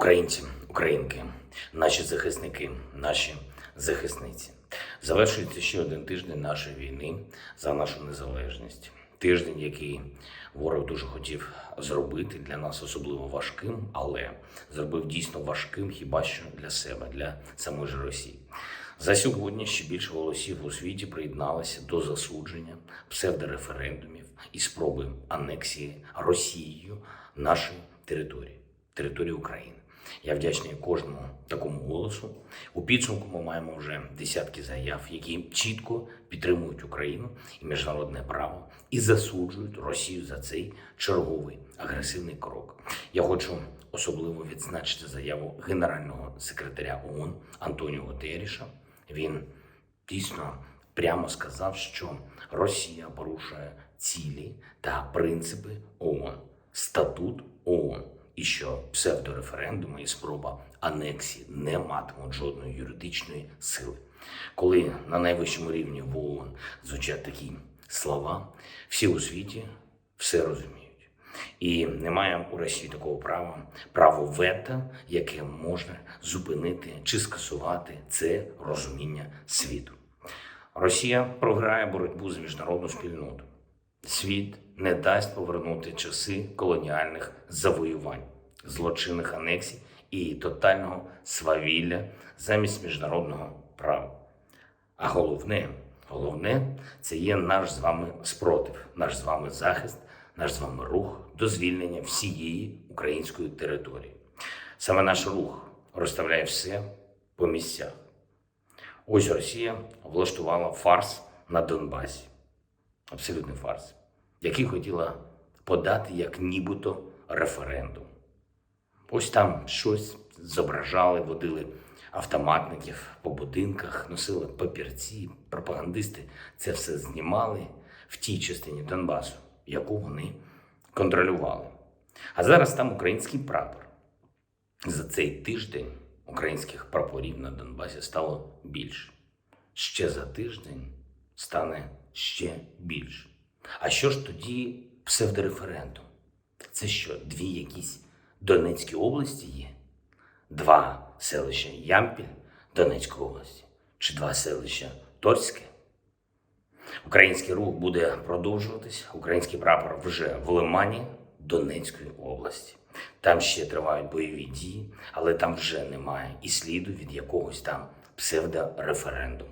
Українці, українки, наші захисники, наші захисниці. Завершується ще один тиждень нашої війни за нашу незалежність. Тиждень, який ворог дуже хотів зробити для нас особливо важким, але зробив дійсно важким хіба що для себе, для самої ж Росії. За сьогодні ще більше голосів у світі приєдналося до засудження псевдореферендумів і спроби анексії Росією нашої території, території України. Я вдячний кожному такому голосу. У підсумку ми маємо вже десятки заяв, які чітко підтримують Україну і міжнародне право і засуджують Росію за цей черговий агресивний крок. Я хочу особливо відзначити заяву генерального секретаря ООН Антоніо Гутеріша. Він дійсно прямо сказав, що Росія порушує цілі та принципи ООН, статут ООН, і що псевдореферендуми і спроба анексії не матимуть жодної юридичної сили. Коли на найвищому рівні в ООН звучать такі слова, всі у світі все розуміють. І немає у Росії такого права, право вето, яке може зупинити чи скасувати це розуміння світу. Росія програє боротьбу з міжнародну спільноту. Світ не дасть повернути часи колоніальних завоювань, злочинних анексій і тотального свавілля замість міжнародного права. А головне, головне це є наш з вами спротив, наш з вами захист, наш з вами рух до звільнення всієї української території. Саме наш рух розставляє все по місцях. Ось Росія влаштувала фарс на Донбасі. Абсолютний фарс, який хотіла подати як нібито референдум. Ось там щось зображали, водили автоматників по будинках, носили папірці, пропагандисти це все знімали в тій частині Донбасу, яку вони контролювали. А зараз там український прапор. За цей тиждень українських прапорів на Донбасі стало більше. Ще за тиждень стане ще більше. А що ж тоді псевдореферендум? Це що, дві якісь Донецькі області є? Два селища Ямпіль Донецької області чи два селища Торське? Український рух буде продовжуватись. Український прапор вже в Лимані Донецької області. Там ще тривають бойові дії, але там вже немає і сліду від якогось там псевдореферендуму.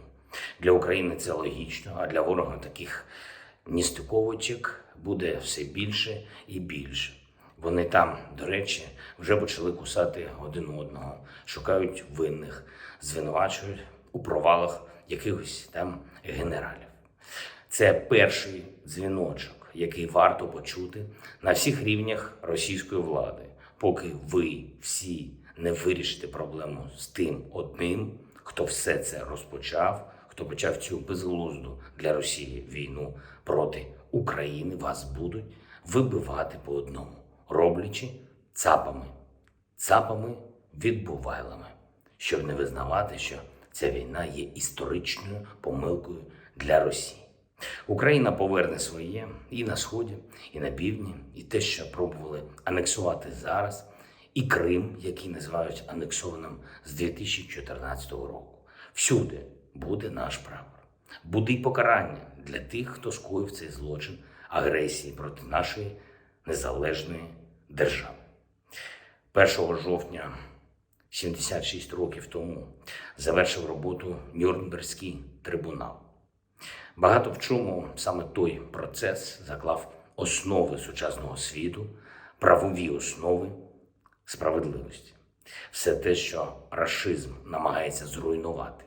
Для України це логічно, а для ворога таких ністиковочок буде все більше і більше. Вони там, до речі, вже почали кусати один одного, шукають винних, звинувачують у провалах якихось там генералів. Це перший дзвіночок, який варто почути на всіх рівнях російської влади, поки ви всі не вирішите проблему з тим одним, хто все це розпочав, хто почав цю безглузду для Росії війну проти України, вас будуть вибивати по одному, роблячи цапами, цапами відбувайлами, щоб не визнавати, що ця війна є історичною помилкою для Росії. Україна поверне своє і на сході, і на півдні, і те, що пробували анексувати зараз, і Крим, який називають анексованим з 2014 року. Всюди буде наш прапор, буде й покарання для тих, хто скоїв цей злочин агресії проти нашої незалежної держави. 1 жовтня 76 років тому завершив роботу Нюрнберзький трибунал. Багато в чому саме той процес заклав основи сучасного світу, правові основи справедливості, все те, що рашизм намагається зруйнувати.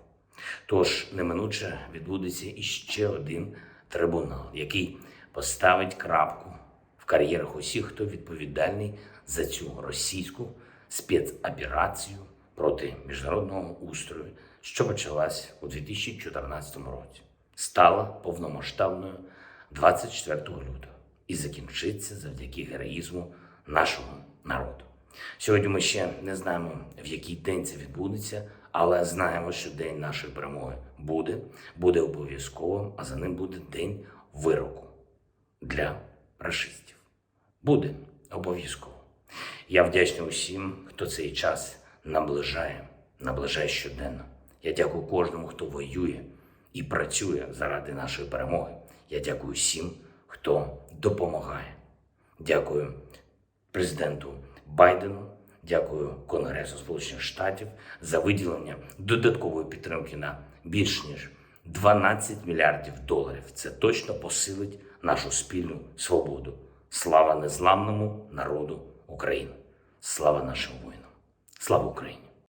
Тож неминуче відбудеться іще один трибунал, який поставить крапку в кар'єрах усіх, хто відповідальний за цю російську спецоперацію проти міжнародного устрою, що почалась у 2014 році стала повномасштабною 24 лютого і закінчиться завдяки героїзму нашого народу. Сьогодні ми ще не знаємо, в який день це відбудеться, але знаємо, що день нашої перемоги буде, буде обов'язковим, а за ним буде день вироку для рашистів. Буде обов'язково. Я вдячний усім, хто цей час наближає, наближає щоденно. Я дякую кожному, хто воює і працює заради нашої перемоги. Я дякую всім, хто допомагає. Дякую президенту Байдену, дякую Конгресу Сполучених Штатів за виділення додаткової підтримки на більш ніж 12 мільярдів доларів. Це точно посилить нашу спільну свободу. Слава незламному народу України! Слава нашим воїнам! Слава Україні!